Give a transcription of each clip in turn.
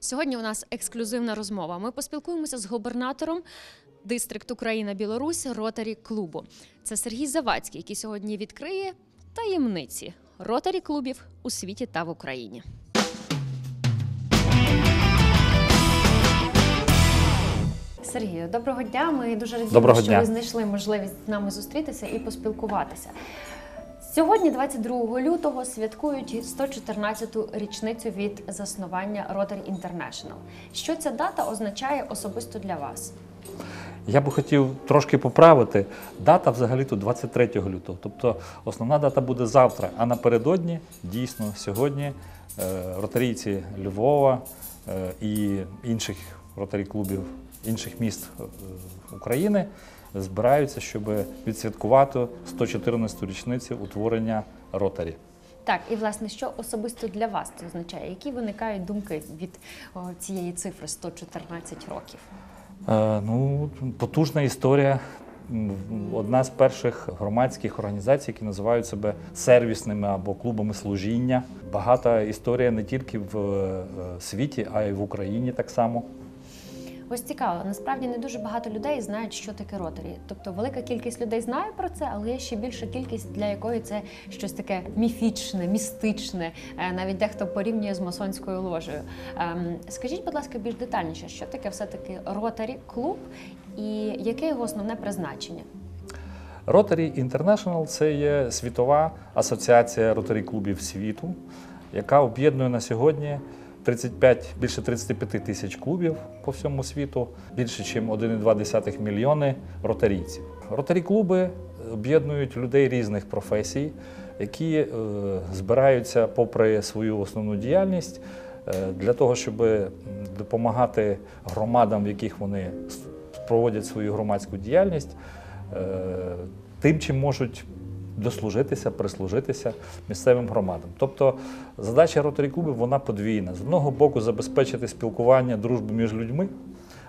Сьогодні у нас ексклюзивна розмова. Ми поспілкуємося з губернатором дистрикту Країна Білорусь Ротарі клубу. Це Сергій Завадський, який сьогодні відкриє таємниці ротарі клубів у світі та в Україні. Сергію, доброго дня. Ми дуже раді, що дня. ви знайшли можливість з нами зустрітися і поспілкуватися. Сьогодні, 22 лютого, святкують 114-ту річницю від заснування Rotary International. Що ця дата означає особисто для вас? Я би хотів трошки поправити. Дата взагалі тут 23 лютого. Тобто основна дата буде завтра, а напередодні дійсно сьогодні е, ротарійці Львова е, і інших ротарі клубів інших міст е, України збираються, щоб відсвяткувати 114-ту річницю утворення ротарі. Так, і власне, що особисто для вас це означає? Які виникають думки від о, цієї цифри 114 років? Е, Ну, потужна історія. Одна з перших громадських організацій, які називають себе сервісними або клубами служіння. Багата історія не тільки в е, світі, а й в Україні так само. Ось цікаво, насправді не дуже багато людей знають, що таке ротарі. Тобто велика кількість людей знає про це, але є ще більша кількість, для якої це щось таке міфічне, містичне. Е, Навіть дехто порівнює з масонською ложею. Ем, Скажіть, будь ласка, більш детальніше, що таке все-таки ротарі клуб і яке його основне призначення? Rotary International – це є світова асоціація ротарі клубів світу, яка об'єднує на сьогодні 35, більше 35 тисяч клубів по всьому світу, більше ніж 1,2 мільйони ротарійців. Ротарі клуби об'єднують людей різних професій, які е, збираються попри свою основну діяльність е, для того, щоб допомагати громадам, в яких вони проводять свою громадську діяльність, е, тим, чим можуть дослужитися, прислужитися місцевим громадам. Тобто задача ротарі клубів вона подвійна. З одного боку, забезпечити спілкування, дружбу між людьми,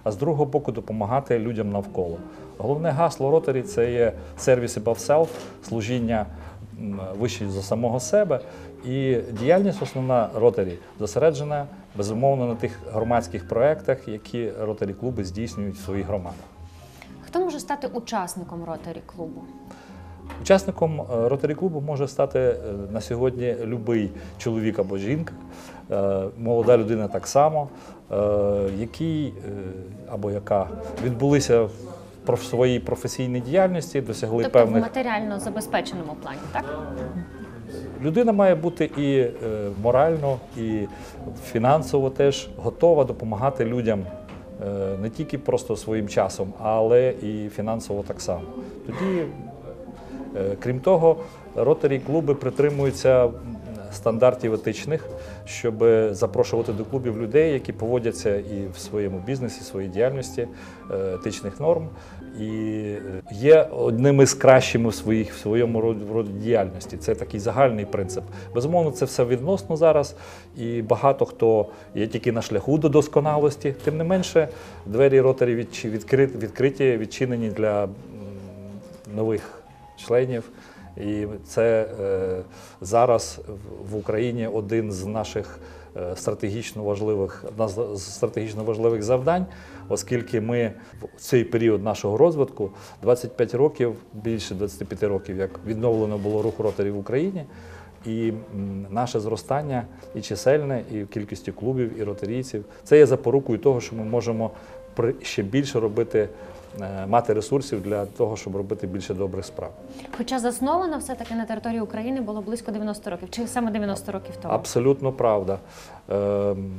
а з другого боку, допомагати людям навколо. Головне гасло ротарі це є service above self, служіння вище за самого себе. І діяльність основна ротарі зосереджена безумовно на тих громадських проєктах, які ротарі клуби здійснюють в своїх громадах. Хто може стати учасником ротарі клубу? Учасником е, ротарі клубу може стати е, на сьогодні будь-який чоловік або жінка, е, молода людина так само, який або яка відбулися в своїй професійній діяльності, досягли Тобто в матеріально забезпеченому плані, так? Людина має бути і морально, і фінансово теж готова допомагати людям не тільки просто своїм часом, але і фінансово так само. Тоді, крім того, ротарі клуби притримуються стандартів етичних, щоб запрошувати до клубів людей, які поводяться і в своєму бізнесі, своїй діяльності е, етичних норм, і е, є одним із кращими в, своїх, в своєму роді, діяльності. Це такий загальний принцип. Безумовно, це все відносно зараз, і багато хто є тільки на шляху до досконалості. Тим не менше, двері ротарі відкриті відчинені для нових членів. І це е, зараз в- Україні один з наших е, стратегічно важливих, одна з стратегічно важливих завдань, оскільки ми в цей період нашого розвитку 25 років, більше 25 років, як відновлено було рух роторів в Україні. І наше зростання і чисельне, і в кількості клубів, і ротарійців це є запорукою того, що ми можемо ще більше робити, е, мати ресурсів для того, щоб робити більше добрих справ. Хоча засновано все-таки на території України було близько 90 років, чи саме 90 років тому? Абсолютно правда. Ем,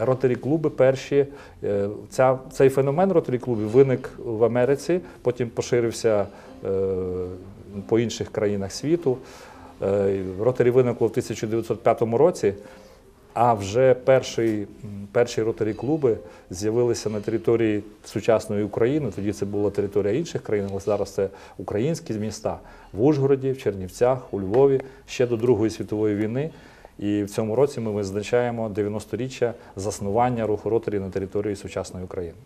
Ротарі клуби перші. е, Ця, цей феномен ротарі клубів виник в Америці, потім поширився е, по інших країнах світу. Ротарі виникло в 1905 році, а вже перший, перші ротарі клуби з'явилися на території сучасної України. Тоді це була територія інших країн, але зараз це українські міста в Ужгороді, в Чернівцях, у Львові ще до Другої світової війни. І в цьому році ми визначаємо 90-річчя заснування руху ротарі на території сучасної України.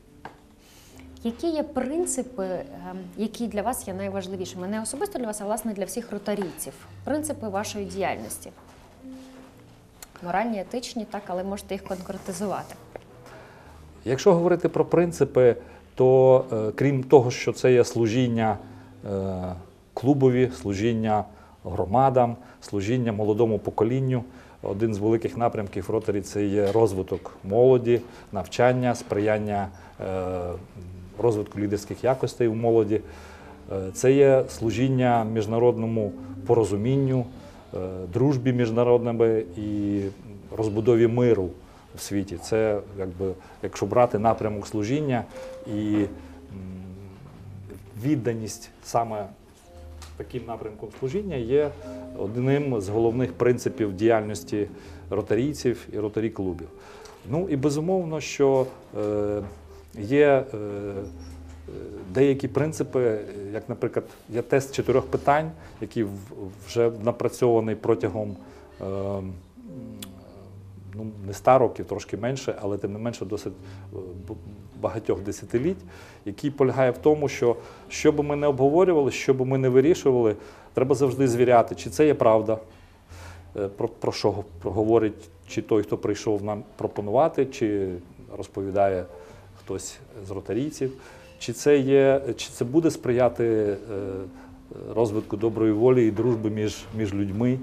Які є принципи, ем, які для вас є найважливішими? Не особисто для вас, а власне для всіх ротарійців. Принципи вашої діяльності. Моральні, етичні, так, але можете їх конкретизувати. Якщо говорити про принципи, то е, крім того, що це є служіння е, клубові, служіння громадам, служіння молодому поколінню, один з великих напрямків ротарі це є розвиток молоді, навчання, сприяння е, розвитку лідерських якостей у молоді. Е, Це є служіння міжнародному порозумінню, дружбі міжнародними і розбудові миру в світі. Це, якби, якщо брати напрямок служіння і відданість саме таким напрямком служіння є одним з головних принципів діяльності ротарійців і ротарі клубів. Ну і безумовно, що е, є е, деякі принципи, як, наприклад, є тест чотирьох питань, який вже напрацьований протягом. е, ну, не 100 років, трошки менше, але тим не менше досить е, багатьох десятиліть, який полягає в тому, що що би ми не обговорювали, що би ми не вирішували, треба завжди звіряти, чи це є правда, е, про, про що говорить чи той, хто прийшов нам пропонувати, чи розповідає хтось з ротарійців, чи це є, чи це буде сприяти е, розвитку доброї волі і дружби між, між людьми,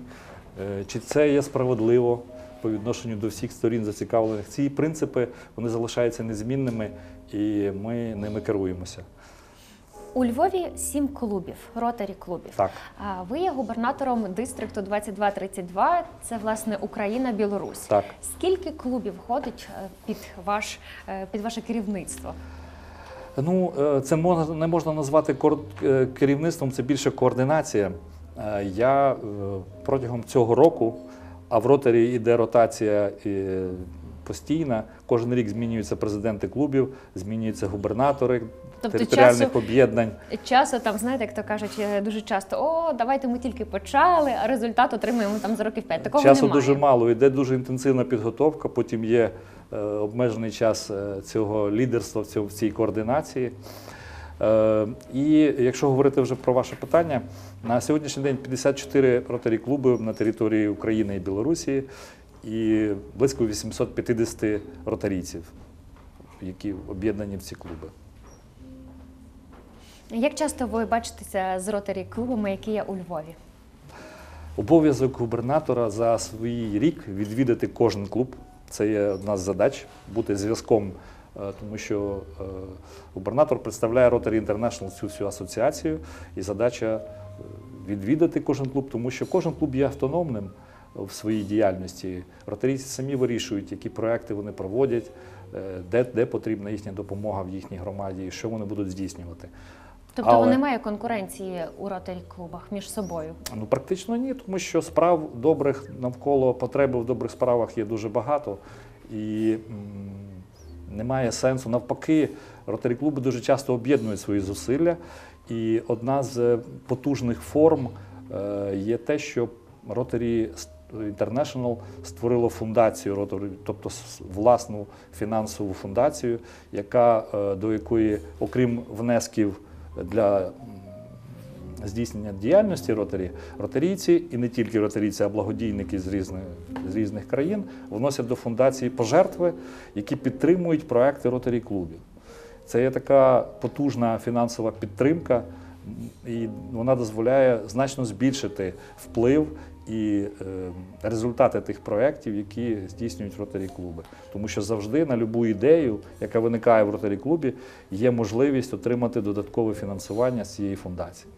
е, чи це є справедливо по відношенню до всіх сторін зацікавлених. Ці принципи вони залишаються незмінними, і ми ними керуємося. У Львові сім клубів, ротарі клубів. Так. Ви є губернатором дистрикту 2232, це власне Україна, Білорусь. Так. Скільки клубів входить е, під ваш під ваше керівництво? Ну, е, це можна, не можна назвати е, керівництвом, це більше координація. Е, Я протягом цього року, а в ротарі йде ротація постійна, кожен рік змінюються президенти клубів, змінюються губернатори Тобто територіальних часу- об'єднань. Часу там, знаєте, як то кажуть, дуже часто о, давайте ми тільки почали, а результат отримаємо там за років п'ять. Такого Часу немає. дуже мало, йде дуже інтенсивна підготовка, потім є обмежений час е, цього лідерства в цій координації. Е, і якщо говорити вже про ваше питання, на сьогоднішній день 54 ротарі клуби на території України і Білорусі і близько 850 ротарійців, які об'єднані в ці клуби. Як часто ви бачитеся з ротарі клубами, які є у Львові? Обов'язок губернатора за свій рік відвідати кожен клуб. Це є одна з задач бути зв'язком, е, тому що е, губернатор представляє Rotary International цю всю асоціацію, і задача е, відвідати кожен клуб, тому що кожен клуб є автономним в своїй діяльності. Ротарійці самі вирішують, які проекти вони проводять, де, де потрібна їхня допомога в їхній громаді, що вони будуть здійснювати. Тобто Але- немає конкуренції у ротарі клубах між собою. Ну, практично ні, тому що справ добрих навколо потреби в добрих справах є дуже багато. І м, немає сенсу. Навпаки, ротарі клуби дуже часто об'єднують свої зусилля. І одна з потужних форм е, є те, що Rotary International створило фундацію Rotary, тобто власну фінансову фундацію, яка, е, до якої, окрім внесків для здійснення діяльності ротарі, ротарійці і не тільки ротарійці, а благодійники з різних, з різних країн вносять до фундації пожертви, які підтримують проекти ротарі клубів. Це є така потужна фінансова підтримка, і вона дозволяє значно збільшити вплив і е, результати тих проєктів, які здійснюють ротарі клуби. Тому що завжди на будь-яку ідею, яка виникає в ротарі клубі, є можливість отримати додаткове фінансування з цієї фундації.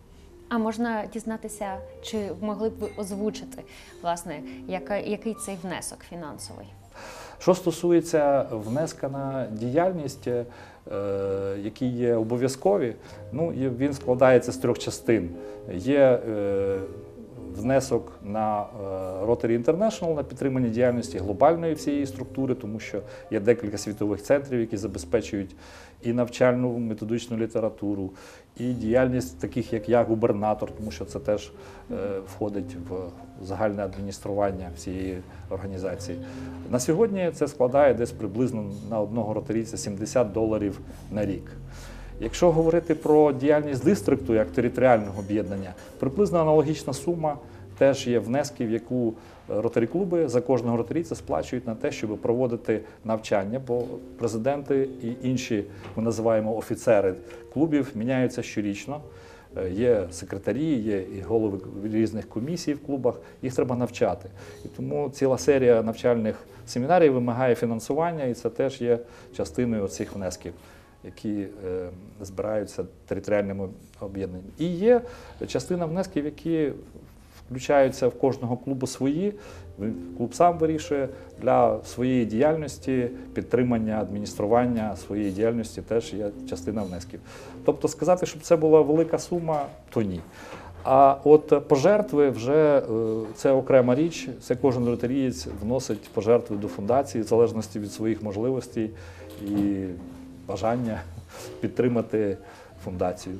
А можна дізнатися, чи могли б ви озвучити, власне, який цей внесок фінансовий? Що стосується внеска на діяльність, е, які є обов'язкові, ну він складається з трьох частин. Є е, внесок на е, Rotary International на підтримання діяльності глобальної всієї структури, тому що є декілька світових центрів, які забезпечують і навчальну методичну літературу, і діяльність таких, як я, губернатор, тому що це теж е, входить в загальне адміністрування всієї організації. На сьогодні це складає десь приблизно на одного ротарійця 70 доларів на рік. Якщо говорити про діяльність дистрикту як територіального об'єднання, приблизно аналогічна сума теж є внески, в яку ротарі клуби за кожного ротарійця сплачують на те, щоб проводити навчання, бо президенти і інші ми називаємо офіцери клубів міняються щорічно. Е, Є секретарі, є і голови різних комісій в клубах, їх треба навчати. І тому ціла серія навчальних семінарів вимагає фінансування, і це теж є частиною цих внесків, які е, збираються територіальними об'єднаннями. І є частина внесків, які включаються в кожного клубу свої. Клуб сам вирішує для своєї діяльності, підтримання, адміністрування своєї діяльності теж є частина внесків. Тобто сказати, щоб це була велика сума, то ні. А от пожертви вже е, це окрема річ. Це кожен ротарієць вносить пожертви до фундації в залежності від своїх можливостей і бажання підтримати фундацію.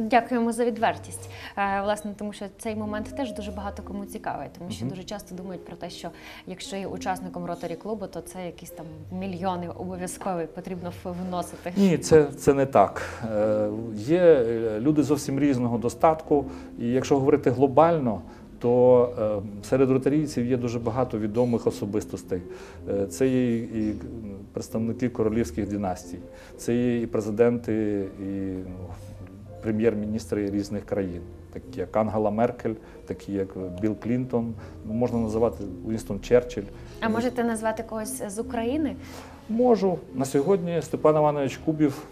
Дякуємо за відвертість. Е, Власне, тому що цей момент теж дуже багато кому цікавий, тому що дуже часто думають про те, що якщо є учасником ротарі клубу, то це якісь там мільйони обов'язково потрібно вносити. Ні, це, це не так. Е, Є е, люди зовсім різного достатку, і якщо говорити глобально, то серед ротарійців є дуже багато відомих особистостей. Це є і- представники королівських династій, це є і президенти, і ну, прем'єр-міністри різних країн, такі як Ангела Меркель, такі як Білл Клінтон, ну, можна називати Уінстон Черчилль. А можете назвати когось з України? Можу. На сьогодні Степан Іванович Кубів,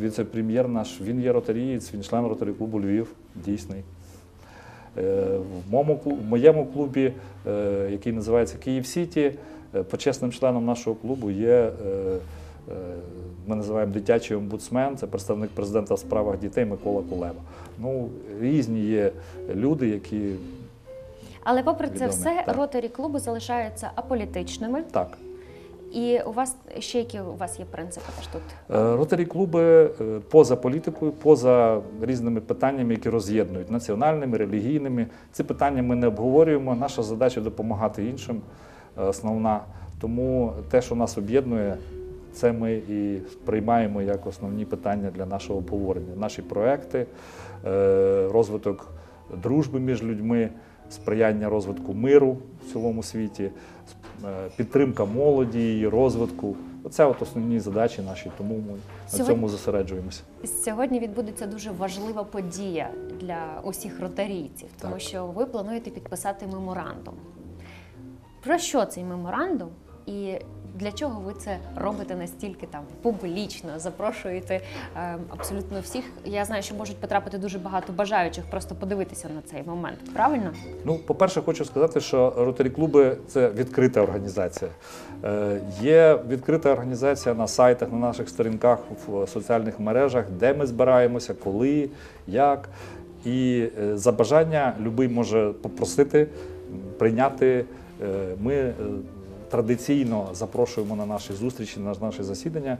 віце-прем'єр наш, він є ротарієць, він член ротарі клубу Львів, дійсний. Е, В моєму, клу- в моєму клубі, е, який називається Київ Сіті, почесним членом нашого клубу є, е, е, ми називаємо дитячий омбудсмен, це представник президента в справах дітей Микола Кулеба. Ну, різні є люди, які Але попри це все, так. ротарі клуби залишаються аполітичними. так. І у вас ще які у вас є принципи теж тут? Е, Ротарі клуби е, поза політикою, поза різними питаннями, які роз'єднують національними, релігійними. Ці питання ми не обговорюємо. Наша задача допомагати іншим е, основна. Тому те, що нас об'єднує, це ми і сприймаємо як основні питання для нашого обговорення. Наші проекти, е, розвиток дружби між людьми, сприяння розвитку миру в цілому світі, е, підтримка молоді, її розвитку. Оце от основні задачі наші, тому ми на цьому зосереджуємося. Сьогодні відбудеться дуже важлива подія для усіх ротарійців, тому Так. що ви плануєте підписати меморандум. Про що цей меморандум і для чого ви це робите настільки там публічно? Запрошуєте е, абсолютно всіх. Я знаю, що можуть потрапити дуже багато бажаючих просто подивитися на цей момент. Правильно? Ну, по-перше, хочу сказати, що ротарі клуби це відкрита організація. Е, є відкрита організація на сайтах, на наших сторінках в соціальних мережах, де ми збираємося, коли, як. І е, за бажання любий може попросити, прийняти. Е, Ми е, традиційно запрошуємо на наші зустрічі, на наші засідання.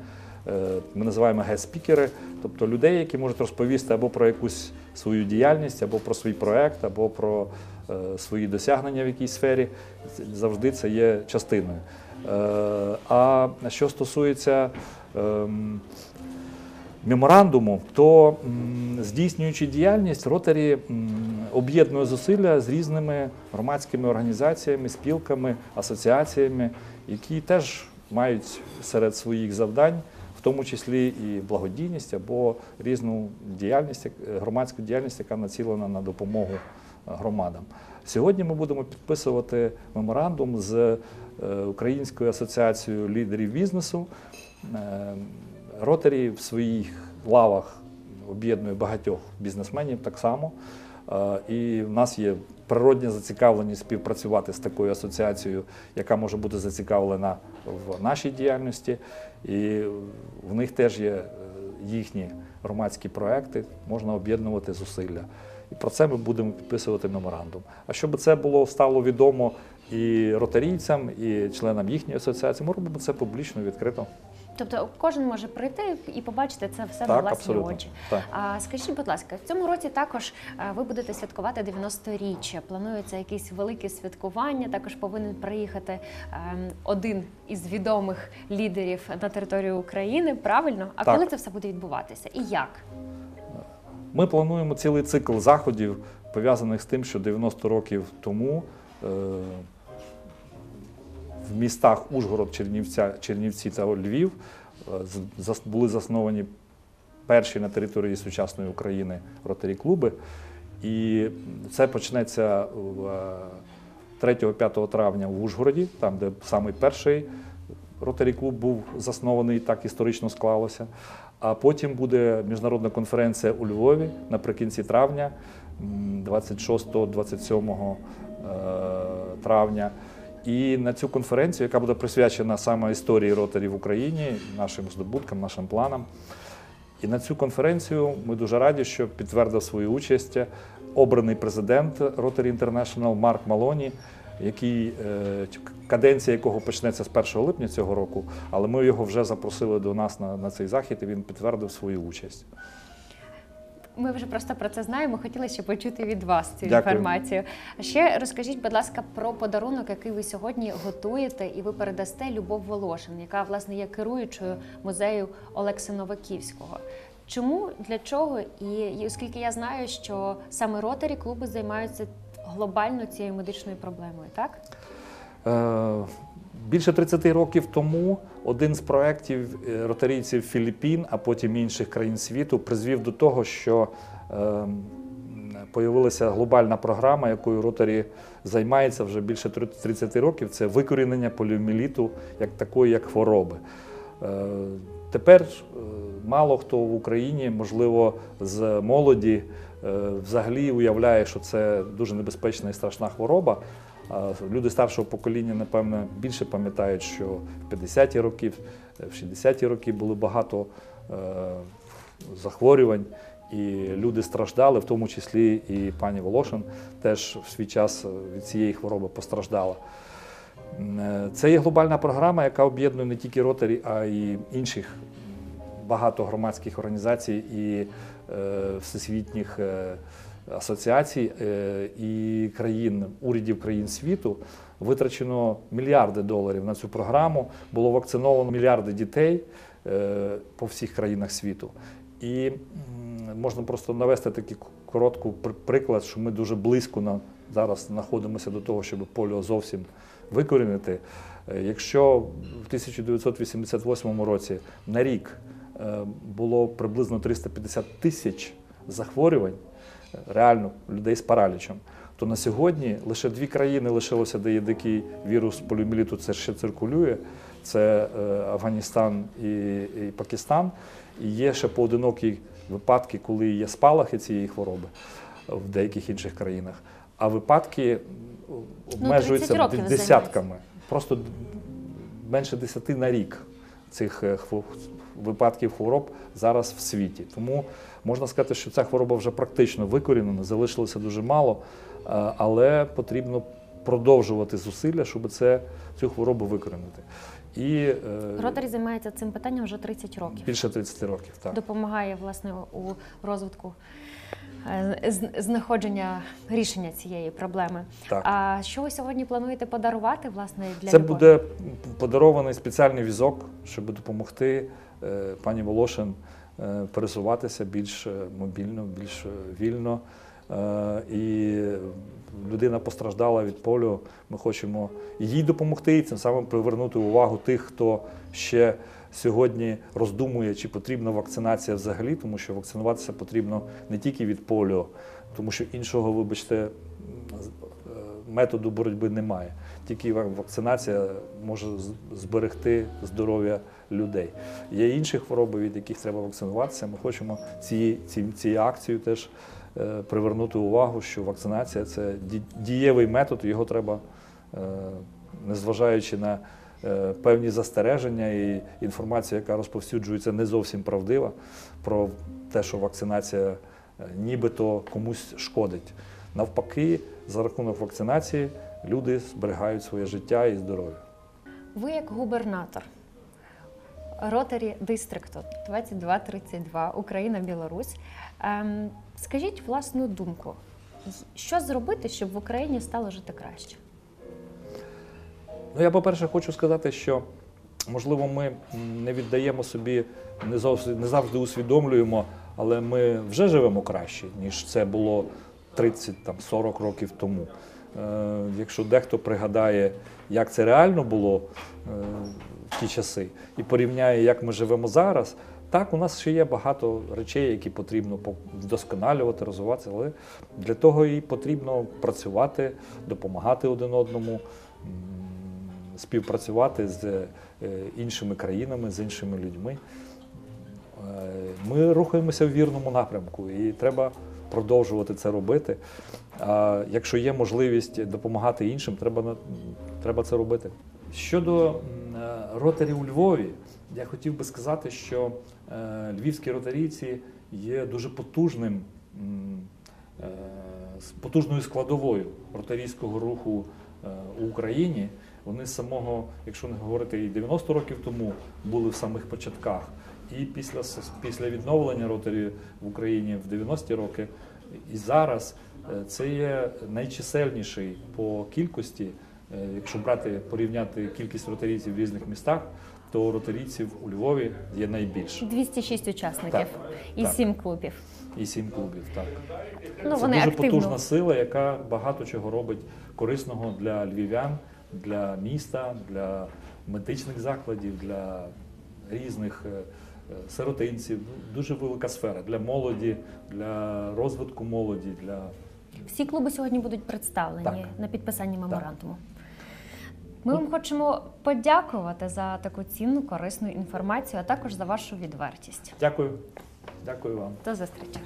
Е, Ми називаємо гест-спікери, тобто людей, які можуть розповісти або про якусь свою діяльність, або про свій проект, або про свої досягнення в якійсь сфері. Завжди це є частиною. А що стосується ем, меморандуму, то здійснюючи діяльність, Ротарі об'єднує зусилля з різними громадськими організаціями, спілками, асоціаціями, які теж мають серед своїх завдань, в тому числі і благодійність або різну діяльність, як- громадську діяльність, яка націлена на допомогу е, громадам. Сьогодні ми будемо підписувати меморандум з е, Українською асоціацією лідерів бізнесу. Ротарі в своїх лавах об'єднує багатьох бізнесменів так само. Е, І в нас є природня зацікавленість співпрацювати з такою асоціацією, яка може бути зацікавлена в нашій діяльності. І в них теж є е, їхні громадські проекти, можна об'єднувати зусилля. І про це ми будемо підписувати меморандум. А щоб це було стало відомо і ротарійцям, і членам їхньої асоціації, ми робимо це публічно, відкрито. Тобто кожен може прийти і побачити це все на власні очі. Так. А скажіть, будь ласка, в цьому році також е, ви будете святкувати 90-річчя. Планується якісь великі святкування. Також повинен приїхати ем, один із відомих лідерів на територію України. Правильно? А Так. коли це все буде відбуватися? І як? Ми плануємо цілий цикл заходів, пов'язаних з тим, що 90 років тому в містах Ужгород, Чернівця, Чернівці та Львів е, були засновані перші на території сучасної України ротарі клуби. І це почнеться е, 3-5 травня в Ужгороді, там, де самий перший ротарі клуб був заснований, так історично склалося. А потім буде міжнародна конференція у Львові наприкінці травня, 26-27 е, травня. І на цю конференцію, яка буде присвячена саме історії ротарі в Україні, нашим здобуткам, нашим планам. І на цю конференцію ми дуже раді, що підтвердив свою участь обраний президент Rotary International Марк Малоні, який е, каденція якого почнеться з 1 липня цього року, але ми його вже запросили до нас на, на цей захід, і він підтвердив свою участь. Ми вже просто про це знаємо. Хотіли ще почути від вас цю Дякую. інформацію. А ще розкажіть, будь ласка, про подарунок, який ви сьогодні готуєте, і ви передасте Любов Волошин, яка власне є керуючою музею Олекси Новаківського. Чому для чого? І, і оскільки я знаю, що саме ротарі клуби займаються глобально цією медичною проблемою, так? Більше 30 років тому один з проєктів е, ротарійців Філіппін, а потім інших країн світу, призвів до того, що е, появилася глобальна програма, якою ротарі займається вже більше 30 років. Це викорінення поліоміеліту як такої, як хвороби. Е, Тепер е, мало хто в Україні, можливо, з молоді взагалі уявляє, що це дуже небезпечна і страшна хвороба. Люди старшого покоління, напевно, більше пам'ятають, що в 50-ті роки, в 60-ті роки було багато е, захворювань, і люди страждали, в тому числі і пані Волошин теж в свій час від цієї хвороби постраждала. Е, Це є глобальна програма, яка об'єднує не тільки ротарі, а й інших багато громадських організацій і е, всесвітніх е, асоціацій е, і країн, урядів країн світу. Витрачено мільярди доларів на цю програму. Було вакциновано мільярди дітей е, по всіх країнах світу. І можна просто навести такий короткий приклад, що ми дуже близько на, зараз знаходимося до того, щоб поліо зовсім викорінити. Е, Якщо в 1988 році на рік було приблизно 350 тисяч захворювань, реально людей з паралічем, то на сьогодні лише дві країни лишилося, де є дикий вірус поліоміеліту, це ще циркулює. Це е, Афганістан і, і Пакистан. І є ще поодинокі випадки, коли є спалахи цієї хвороби в деяких інших країнах. А випадки обмежуються Ну, десятками, просто менше 10 на рік цих е, випадків хвороб зараз в світі. Тому можна сказати, що ця хвороба вже практично викорінена, залишилося дуже мало, е, але потрібно продовжувати зусилля, щоб це, цю хворобу викорінити. І е, Ротарі займається цим питанням вже 30 років. більше 30 років. Так. допомагає власне у розвитку е, знаходження рішення цієї проблеми. Так. А що ви сьогодні плануєте подарувати власне для Це Любові? буде подарований спеціальний візок, щоб допомогти пані Волошин пересуватися більш е, мобільно, більш е, вільно. Е, І людина постраждала від поліо. Ми хочемо їй допомогти і цим самим привернути увагу тих, хто ще сьогодні роздумує, чи потрібна вакцинація взагалі, тому що вакцинуватися потрібно не тільки від поліо, тому що іншого, вибачте, е, методу боротьби немає. Тільки вакцинація може зберегти здоров'я людей. Є інші хвороби, від яких треба вакцинуватися. Ми хочемо цією ці, цією акцією теж е, привернути увагу, що вакцинація це дієвий метод, його треба, е, незважаючи на е, певні застереження і інформація, яка розповсюджується, не зовсім правдива про те, що вакцинація нібито комусь шкодить. Навпаки, за рахунок вакцинації люди зберігають своє життя і здоров'я. Ви як губернатор Ротарі Дистрикту 2232 Україна Білорусь. Ем, скажіть власну думку, що зробити, щоб в Україні стало жити краще? Ну, я, по-перше, хочу сказати, що можливо ми не віддаємо собі, не завжди, не завжди усвідомлюємо, але ми вже живемо краще, ніж це було 30-40 років тому. Е, Якщо дехто пригадає, як це реально було е, в ті часи, і порівняє, як ми живемо зараз, так, у нас ще є багато речей, які потрібно по- вдосконалювати, розвиватися, але для того і потрібно працювати, допомагати один одному, співпрацювати з е, іншими країнами, з іншими людьми. Ми рухаємося в вірному напрямку і треба продовжувати це робити. А якщо є можливість допомагати іншим, треба, треба це робити. Щодо е, ротарі у Львові, я хотів би сказати, що е, львівські ротарійці є дуже потужним, е, потужною складовою ротарійського руху у Україні. Вони з самого, якщо не говорити і 90 років тому, були в самих початках. І після, після відновлення ротарі в Україні в 90-ті роки, і зараз е, це є найчисельніший по кількості. Е, Якщо брати порівняти кількість ротарійців в різних містах, то ротарійців у Львові є найбільше. 206 учасників Так, і так. 7 клубів. І сім клубів. Так Ну, це вони дуже активно. потужна сила, яка багато чого робить корисного для львів'ян, для міста, для медичних закладів, для різних е, сиротинців. Ну, Дуже велика сфера для молоді, для розвитку молоді, для Всі клуби сьогодні будуть представлені Так. на підписанні меморандуму. Ми вам хочемо подякувати за таку цінну, корисну інформацію, а також за вашу відвертість. дякую. Дякую вам. До зустрічі.